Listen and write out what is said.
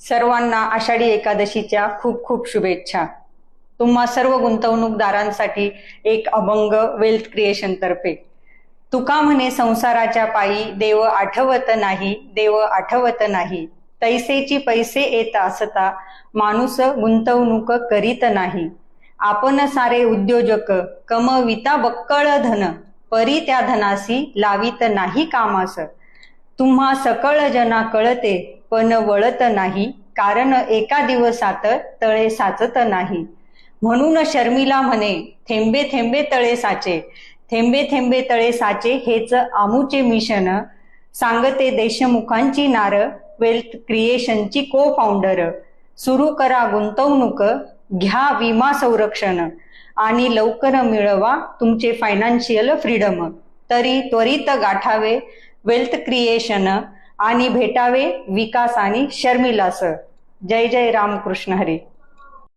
सर्वांना आषाढी एकादशीच्या खूप खूप शुभेच्छा. तुम्हा सर्व गुंतवणूकदारांसाठी एक अभंग वेल्थ क्रिएशन तर्फे. तुका म्हणे संसाराच्या पायी देव आठवत नाही देव आठवत नाही. तैसेची पैसे येत असता माणूस गुंतवणूक करीत नाही. आपण सारे उद्योजक कमविता बक्कळ धन परी त्या धनासी लावित नाही कामास. तुम्हा सकळ जना कळते पण वळत नाही कारण एका दिवसात तळे साचत नाही. म्हणून शर्मिला म्हणे थेंबे थेंबे तळे साचे. थेंबे थेंबे तळे साचे हेच आमूचे मिशन सांगते देशमुखांची नार वेल्थ क्रिएशनची को फाउंडर सुरू करा गुंतवणूक घ्या विमा संरक्षण. आणि लवकर मिळवा तुमचे फायनान्शियल फ्रीडम तरी त्वरित गाठावे. वेल्थ क्रिएशन आणि भेटावे विकास आणि शर्मिला सर. जय जय रामकृष्ण हरी.